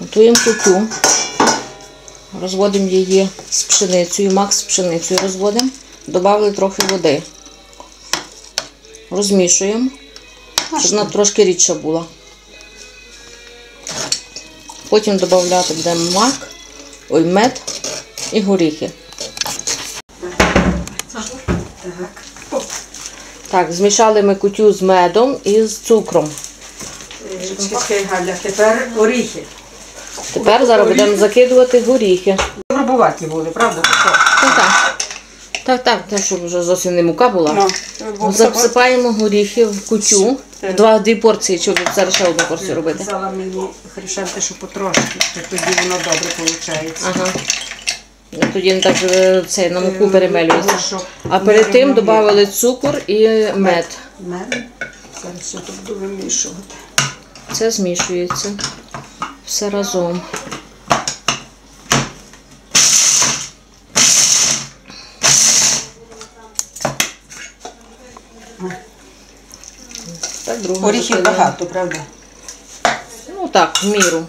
Готуємо кутю. Розводимо її з пшеницею, мак з пшеницею розводимо. Добавили трохи води. Розмішуємо, щоб вона трошки рідша була. Потім додати будемо мак, ой, мед і горіхи. Так. Змішали ми кутю з медом і з цукром. Е, Чекай, Галя, тепер оріхи. Тепер зараз будемо закидувати горіхи. Грубуваті були, правда? Так, так. Так, так, те, щоб вже зовсім не мука була. Ну, Засипаємо горіхи в кутю. Два дві порції, чи зараз ще одну порцію робити. Казала мені хрещенти, що потрошки, то тоді воно добре виходить. Ага. Ну, Тоді не так е, це на муку Е, перемелюється. А перед тим додали цукор і мед. Мед. Зараз я тут буду вимішувати. Це змішується. Все разом. Так, Оріхів багато, правда? Ну так, в міру.